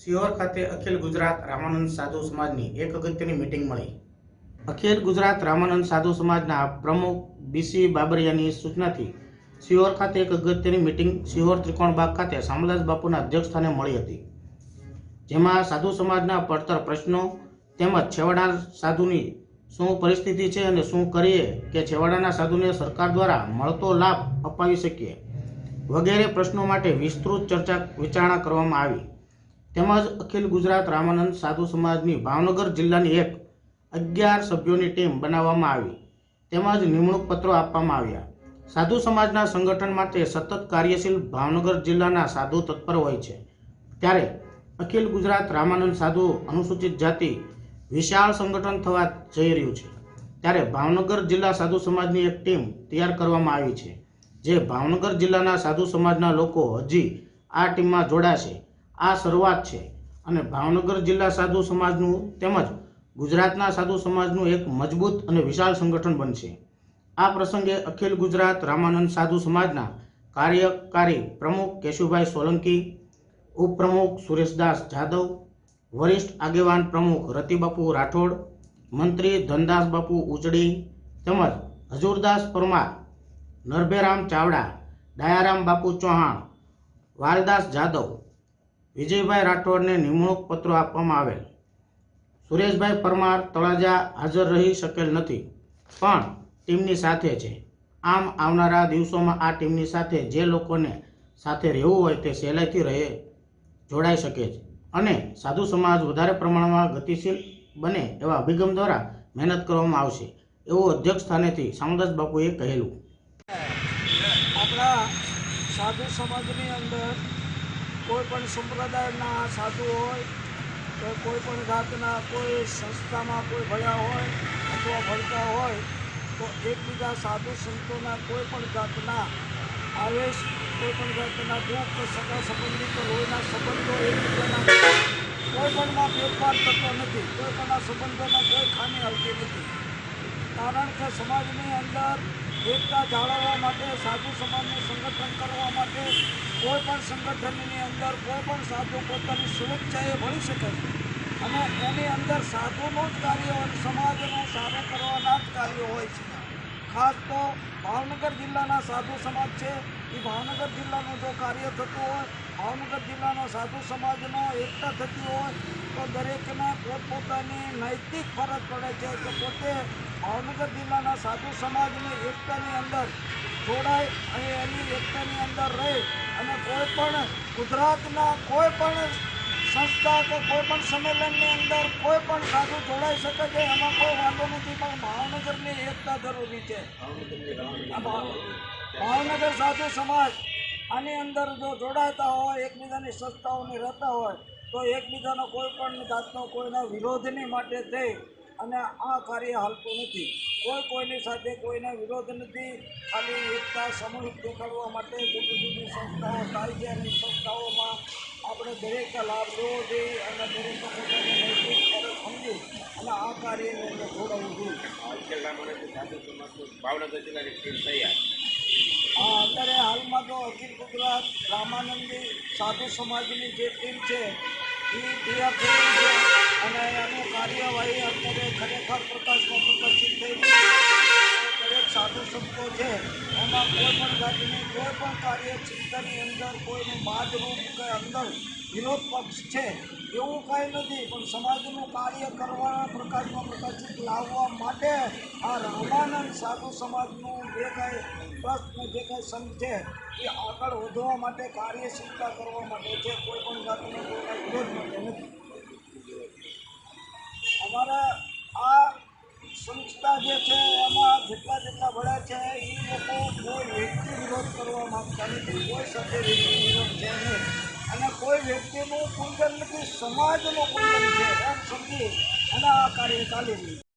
સિહોર ખાતે અખિલ ગુજરાત રામાનંદ સાધુ સમાજની એક અગત્યની મિટિંગ મળી. અખિલ ગુજરાત રામાનંદ સાધુ સમાજના પ્રમુખ બીસી બાબરિયાની સૂચનાથી સિહોર ખાતે એક અગત્યની મિટિંગ સિહોર ત્રિકોણબાગ ખાતે શામલાજ બાપુના અધ્યક્ષસ્થાને મળી હતી. જેમાં સાધુ સમાજના પડતર પ્રશ્નો તેમજ છેવાડા સાધુની શું પરિસ્થિતિ છે અને શું કરીએ કે છેવાડાના સાધુને સરકાર દ્વારા મળતો લાભ અપાવી શકીએ વગેરે પ્રશ્નો માટે વિસ્તૃત ચર્ચા વિચારણા કરવામાં આવી. તેમજ અખિલ ગુજરાત રામાનંદ સાધુ સમાજની ભાવનગર જિલ્લાની એક અગિયાર સભ્યોની ટીમ બનાવવામાં આવી. તેમજ નિમણૂક પત્રો આપવામાં આવ્યા. સાધુ સમાજના સંગઠન માટે સતત કાર્યશીલ ભાવનગર જિલ્લાના સાધુ તત્પર હોય છે. ત્યારે અખિલ ગુજરાત રામાનંદ સાધુ અનુસૂચિત જાતિ વિશાળ સંગઠન થવા જઈ રહ્યું છે. ત્યારે ભાવનગર જિલ્લા સાધુ સમાજની એક ટીમ તૈયાર કરવામાં આવી છે. જે ભાવનગર જિલ્લાના સાધુ સમાજના લોકો હજી આ ટીમમાં જોડાશે. આ શરૂઆત છે. અને ભાવનગર જિલ્લા સાધુ સમાજનું તેમજ ગુજરાતના સાધુ સમાજનું એક મજબૂત અને વિશાળ સંગઠન બનશે. આ પ્રસંગે અખિલ ગુજરાત રામાનંદ સાધુ સમાજના કાર્યકારી પ્રમુખ કેશુભાઈ સોલંકી, ઉપપ્રમુખ સુરેશદાસ જાદવ, વરિષ્ઠ આગેવાન પ્રમુખ રતિબાપુ રાઠોડ, મંત્રી ધનદાસ બાપુ ઉચડી તેમજ હજુરદાસ પરમાર, નરભેરામ ચાવડા દયારામ બાપુ ચૌહાણ વાલદાસ જાદવ વિજયભાઈ રાઠોડને નિમણૂક પત્રો આપવામાં આવેલ. સુરેશભાઈ પરમાર તળાજા હાજર રહી શકેલ નથી, પણ ટીમની સાથે છે. આમ આવનારા દિવસોમાં આ ટીમની સાથે જે લોકોને સાથે રહેવું હોય તે સહેલાઈથી રહે, જોડાઈ શકે છે અને સાધુ સમાજ વધારે પ્રમાણમાં ગતિશીલ બને એવા અભિગમ દ્વારા મહેનત કરવામાં આવશે, એવું અધ્યક્ષ સ્થાનેથી સામદાસ બાપુએ કહેલું. આપણા સાધુ સમાજની અંદર કોઈ પણ સંપ્રદાયના સાધુ હોય કે કોઈ પણ જાતના કોઈ સંસ્થામાં કોઈ ભયા હોય અથવા ભણતા હોય, તો એકબીજા સાધુ સંતોના કોઈ પણ જાતના આવેશ કોઈ પણ જાતના દુઃખ સગા સંબંધિત લોહીના સંબંધો એકબીજાના કોઈ પણમાં ફેરફાર થતો નથી કોઈ પણના સંબંધોમાં કોઈ ખામી આવતી નથી. કારણ કે સમાજની અંદર એકતા જાળવવા માટે, સાધુ સમાજનું સંગઠન કરવા માટે કોઈ પણ સંગઠનની અંદર કોઈ પણ સાધુ પોતાની સુરક્ષાએ ભળી શકે છે. અને એની અંદર સાધુનું જ કાર્ય હોય સમાજનું સારું કરવાના જ કાર્યો હોય છે. ખાસ તો ભાવનગર જિલ્લાના સાધુ સમાજ છે. એ ભાવનગર જિલ્લાનું જો કાર્ય થતું હોય, ભાવનગર જિલ્લાનો સાધુ સમાજનો એકતા થતી હોય, તો દરેકને પોતપોતાની નૈતિક ફરજ પડે છે કે પોતે ભાવનગર જિલ્લાના સાધુ સમાજની એકતાની અંદર જોડાય અને એની એકતાની અંદર રહે. અને કોઈ પણ ગુજરાતના કોઈ પણ સંસ્થા કે કોઈ પણ સંમેલનની અંદર કોઈ પણ સાધુ જોડાઈ શકે છે, એમાં કોઈ વાંધો નથી, પણ ભાવનગરની એકતા જરૂરી છે. ભાવનગર સાધુ સમાજ આની અંદર જો જોડાતા હોય, એકબીજાની સંસ્થાઓની રહેતા હોય, તો એકબીજાનો કોઈ પણ જાતનો કોઈના વિરોધની માટે થઈ અને આ કાર્ય હાલતું નથી. કોઈ કોઈની સાથે કોઈના વિરોધ નથી, ખાલી એકતા સમૂહ દેખાડવા માટે સંસ્થાઓ કાર્ય અને સંસ્થાઓમાં આપણે દરેક લાભ લેવો જોઈએ અને દરેક પોતાની નૈતિક ફરજ સમજી અને આ કાર્યને અંદર જોડાવવું જોઈએ. ભાવનગર જિલ્લાની ટીમ તૈયાર અત્યારે હાલમાં તો અખિલ ગુજરાત રામાનંદી સાધુ સમાજની જે ટીમ છે, એ તૈયાર થઈ અને એનું કાર્યવાહી અત્યારે ખરેખર પ્રકાશમાં પ્રકાશિત થઈ સાધુ સંતો છે. એમાં કોઈ પણ જાતિની કોઈ પણ કાર્ય ચિંતાની અંદર, કોઈનું બાદરૂપ કે અંદર વિરોધ પક્ષ છે, એવું કાંઈ નથી. પણ સમાજનું કાર્ય કરવા પ્રકાશમાં પ્રકાશિત લાવવા માટે આ રામાનંદ સાધુ સમાજનું જે કાંઈ ટ્રસ્ટનું જે કાંઈ સંઘ છે, એ આગળ વધવા માટે, કાર્યશીલતા કરવા માટે છે. કોઈ પણ જાતનો કોઈના વિરોધ માટે નથી. અમારા આ સંસ્થા જે છે, એમાં જેટલા જેટલા વડા છે એ લોકો કોઈ વ્યક્તિ વિરોધ કરવા માગતા નથી, કોઈ સાથે વ્યક્તિ વિરોધ છે નહીં. અને કોઈ વ્યક્તિનું કુંજન નથી, સમાજનું કુંજન છે, એમ સમજી અને આ કાર્ય ચાલી રહ્યું